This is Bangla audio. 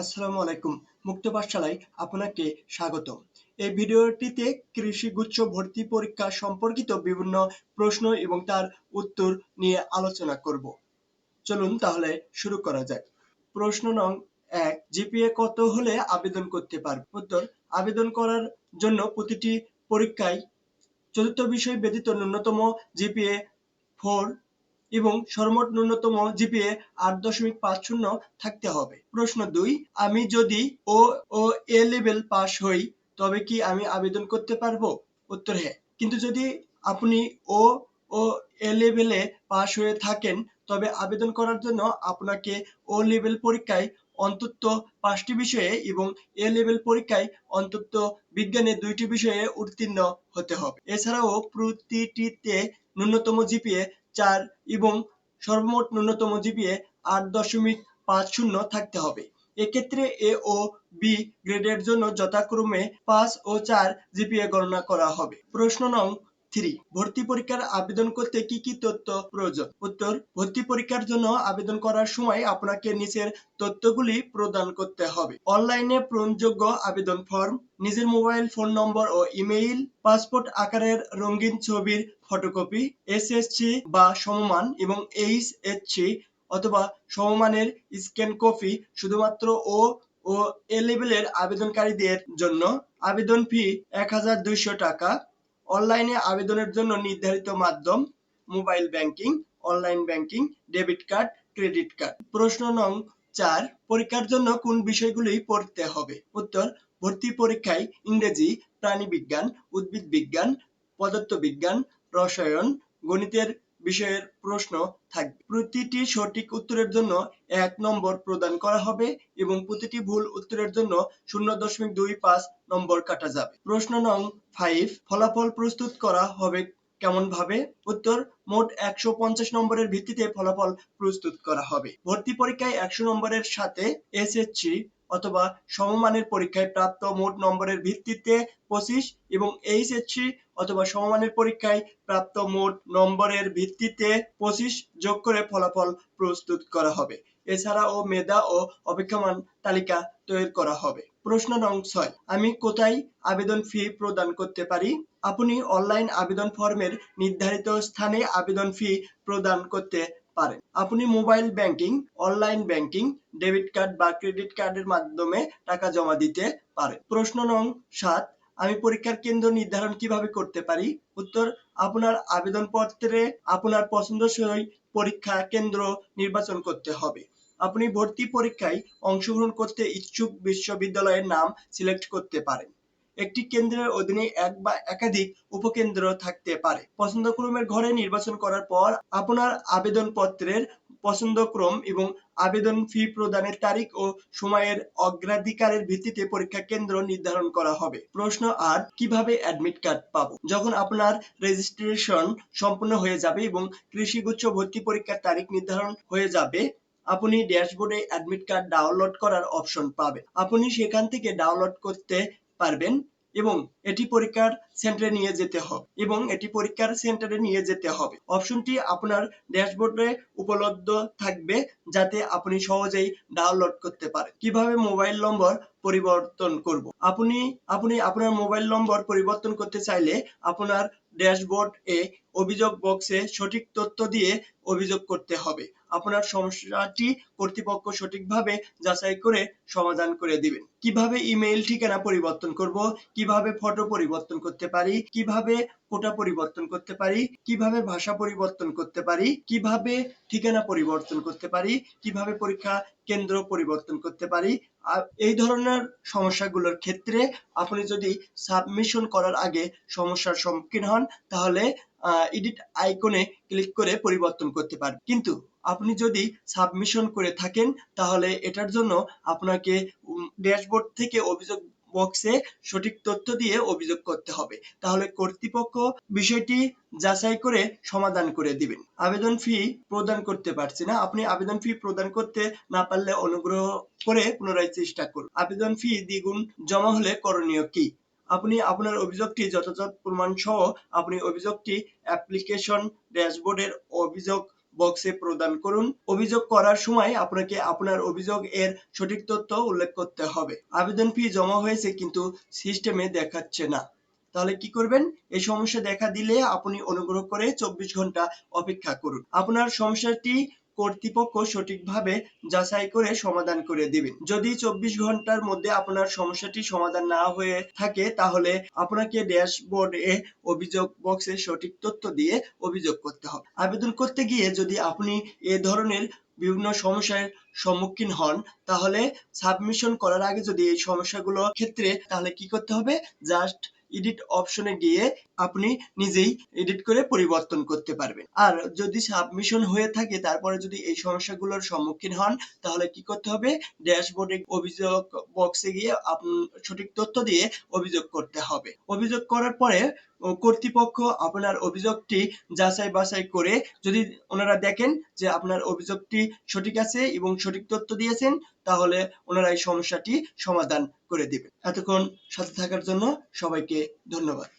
আসসালামু আলাইকুম। মুক্ত পাঠশালায় আপনাকে স্বাগত। এই ভিডিওটিতে কৃষি গুচ্ছ ভর্তি পরীক্ষা সম্পর্কিত বিভিন্ন প্রশ্ন এবং তার উত্তর নিয়ে আলোচনা করব। চলুন তাহলে শুরু করা যাক। প্রশ্ন নং এক, জিপিএ কত হলে আবেদন করতে পারবে? উত্তর, আবেদন করার জন্য প্রতিটি পরীক্ষায় চতুর্থ বিষয় ব্যতীত ন্যূনতম জিপিএ ফোর এবং সর্বমোট ন্যূনতম জিপিএ আট দশমিক পাঁচ শূন্য থাকতে হবে। প্রশ্ন দুই, আমি যদি ও ও, এ লেভেল পাস হই, তবে কি আমি আবেদন করতে পারব? উত্তর হ্যাঁ। কিন্তু যদি আপনি ও ও, এ লেভেলে পাস হয়ে থাকেন, তবে আবেদন করার জন্য আপনাকে ও লেভেল পরীক্ষায় অন্তত পাঁচটি বিষয়ে এবং এ লেভেল পরীক্ষায় অন্তত বিজ্ঞানে দুইটি বিষয়ে উত্তীর্ণ হতে হবে। এছাড়াও প্রতিটিতে ন্যূনতম জিপিএ চার এবং সর্বমোট ন্যূনতম জিপিএ আট দশমিক পাঁচ শূন্য থাকতে হবে। এক্ষেত্রে এ ও বি গ্রেডের জন্য যথাক্রমে পাঁচ ও চার জিপিএ গণনা করা হবে। প্রশ্ন নং থ্রি ভর্তি পরীক্ষার আবেদন করতে কি কি তথ্য প্রয়োজন? উত্তর, ভর্তি পরীক্ষার জন্য আবেদন করার সময় আপনাকে নিচের তথ্যগুলি প্রদান করতে হবে। অনলাইনে পূরণযোগ্য আবেদন ফর্ম, নিজের মোবাইল ফোন নম্বর ও ইমেইল, পাসপোর্ট আকারের রঙিন ছবির ফটোকপি এসএসসি বা সমমান এবং এইচএসসি অথবা সমমানের স্ক্যান কপি শুধুমাত্র ও ও এ লেভেলের আবেদনকারীদের জন্য। আবেদন ফি এক হাজার দুইশো টাকা। অনলাইনে আবেদনের জন্য নির্ধারিত মাধ্যম, mobile banking, online banking, debit card, credit card. প্রশ্ন নং চার, পরীক্ষার জন্য কোন বিষয়গুলি পড়তে হবে? উত্তর, ভর্তি পরীক্ষায় ইংরেজি প্রাণী বিজ্ঞান উদ্ভিদ বিজ্ঞান পদার্থ বিজ্ঞান রসায়ন, গণিতের বিষয়ের প্রশ্ন থাকবে। প্রতিটি সঠিক উত্তরের জন্য এক নম্বর প্রদান করা হবে এবং প্রতিটি ভুল উত্তরের জন্য শূন্য দশমিক দুই পাঁচ নম্বর কাটা যাবে। প্রশ্ন নং ফাইভ ফলাফল প্রস্তুত করা হবে কেমন ভাবে উত্তর, মোট একশো পঞ্চাশ নম্বরের ভিত্তিতে ফলাফল প্রস্তুত করা হবে। ভর্তি পরীক্ষায় একশো নম্বরের সাথে এসএসসি অথবা সমমানের পরীক্ষায় প্রাপ্ত মোট নম্বরের ভিত্তিতে পঁচিশ এবং এইচএসসি অথবা সমমানের পরীক্ষায় প্রাপ্ত মোট নম্বরের ভিত্তিতে পঁচিশ যোগ করে ফলাফল প্রস্তুত করা হবে। এছাড়াও মেধা ও অপেক্ষমান তালিকা তৈরি করা হবে। প্রশ্ন নং ছয়, আমি কোথায় আবেদন ফি প্রদান করতে পারি? আপনি অনলাইন আবেদন ফর্মের নির্ধারিত স্থানে আবেদন ফি প্রদান করতে পারেন। আপনি mobile banking, online banking, debit card বা ক্রেডিট কার্ডের মাধ্যমে টাকা জমা দিতে পারেন। প্রশ্ন নং সাত, আমি পরীক্ষার কেন্দ্র নির্ধারণ কীভাবে করতে পারি? উত্তর, আপনার আবেদনপত্রে আপনার পছন্দসই পরীক্ষা কেন্দ্র নির্বাচন করতে হবে। আপনি ভর্তি পরীক্ষায় অংশগ্রহণ করতে ইচ্ছুক বিশ্ববিদ্যালয়ের নাম সিলেক্ট করতে পারেন। একটি কেন্দ্রের অধীনে এক বা একাধিক উপকেন্দ্র থাকতে পারে। পছন্দক্রমের ঘরে নির্বাচন করার পর আপনার আবেদনপত্রের পছন্দক্রম এবং আবেদন ফি প্রদানের তারিখ ও সময়ের অগ্রাধিকারের ভিত্তিতে পরীক্ষা কেন্দ্র নির্ধারণ করা হবে। প্রশ্ন আট কীভাবে অ্যাডমিট কার্ড পাবো? যখন আপনার রেজিস্ট্রেশন সম্পূর্ণ হয়ে যাবে এবং কৃষিগুচ্ছ ভর্তি পরীক্ষার তারিখ নির্ধারণ হয়ে যাবে, আপনি ড্যাশবোর্ডে অ্যাডমিট কার্ড ডাউনলোড করার অপশন পাবেন। আপনি সেখান থেকে ডাউনলোড করতে পারবেন এবং এটি পরীক্ষার সেন্টারে নিয়ে যেতে হবে এবং এটি পরীক্ষার সেন্টারে নিয়ে যেতে হবে। অপশনটি আপনার ড্যাশবোর্ডে উপলব্ধ থাকবে যাতে আপনি সহজেই ডাউনলোড করতে পারেন। কীভাবে মোবাইল নম্বর পরিবর্তন করব? আপনি আপনি আপনার মোবাইল নম্বর পরিবর্তন করতে চাইলে আপনার ড্যাশবোর্ড এ অভিযোগ বক্সে সঠিক তথ্য দিয়ে অভিযোগ করতে হবে। আপনার সমস্যাটি কর্তৃপক্ষ সঠিকভাবে যাচাই করে সমাধান করে দিবেন। কীভাবে ইমেইল ঠিকানা পরিবর্তন করব? কীভাবে ফটো পরিবর্তন করতে পারি? কীভাবে কোটা পরিবর্তন করতে পারি? কীভাবে ভাষা পরিবর্তন করতে পারি? কীভাবে ঠিকানা পরিবর্তন করতে পারি? কীভাবে পরীক্ষা কেন্দ্র পরিবর্তন করতে পারি? এই ধরনের সমস্যাগুলোর ক্ষেত্রে আপনি যদি সাবমিশন করার আগে সমস্যার সম্মুখীন হন, তাহলে এডিট আইকনে ক্লিক করে পরিবর্তন করতে পারেন কিন্তু আপনি যদি সাবমিশন করে থাকেন, তাহলে এটার জন্য আপনাকে ড্যাশবোর্ড থেকে অভিযোগ বক্সে সঠিক তথ্য দিয়ে অভিযোগ করতে হবে। তাহলে কর্তৃপক্ষ বিষয়টি যাচাই করে সমাধান করে দিবেন। আবেদন ফি প্রদান করতে পারছি না। আপনি আবেদন ফি প্রদান করতে না পারলে অনুগ্রহ করে পুনরায় চেষ্টা করুন। আবেদন ফি দ্বিগুণ জমা হলে করণীয় কি? আপনি আপনার অভিযোগটি যথাযথ প্রমাণ সহ আপনি অভিযোগটি অ্যাপ্লিকেশন ড্যাশবোর্ডের অভিযোগ বক্সে প্রদান করুন। অভিযোগ করার সময় আপনাকে আপনার অভিযোগ এর সঠিক তথ্য উল্লেখ করতে হবে। আবেদন ফি জমা হয়েছে কিন্তু সিস্টেমে দেখাচ্ছে না। তাহলে কি করবেন? এই সমস্যা দেখা দিলে আপনি অনুগ্রহ করে চব্বিশ ঘণ্টা অপেক্ষা করুন। আপনার সমস্যাটি কর্তৃপক্ষ সঠিকভাবে যাচাই করে সমাধান করে দিবেন। যদি চব্বিশ ঘণ্টার মধ্যে আপনার সমস্যাটি সমাধান না হয়ে থাকে, তাহলে আপনাকে ড্যাশবোর্ডে অভিযোগ বক্সে সঠিক তথ্য দিয়ে অভিযোগ করতে হবে। আবেদন করতে গিয়ে যদি আপনি এ ধরনের বিভিন্ন সমস্যার সম্মুখীন হন, তাহলে সাবমিশন করার আগে যদি এই সমস্যাগুলো ক্ষেত্রে, তাহলে কি করতে হবে? জাস্ট এডিট অপশনে গিয়ে আপনি নিজেই এডিট করে পরিবর্তন করতে পারবেন। আর যদি সাবমিশন হয়ে থাকে, তারপরে যদি এই সমস্যাগুলোর সম্মুখীন হন, তাহলে কি করতে হবে? ড্যাশবোর্ডে অভিযোগ বক্সে গিয়ে সঠিক তথ্য দিয়ে অভিযোগ করতে হবে। অভিযোগ করার পরে কর্তৃপক্ষ আপনার অভিযোগটি যাচাই বাছাই করে, যদি ওনারা দেখেন যে আপনার অভিযোগটি সঠিক আছে এবং সঠিক তথ্য দিয়েছেন, তাহলে ওনারা এই সমস্যাটি সমাধান করে দিবেন। এতক্ষণ সাথে থাকার জন্য সবাইকে ধন্যবাদ।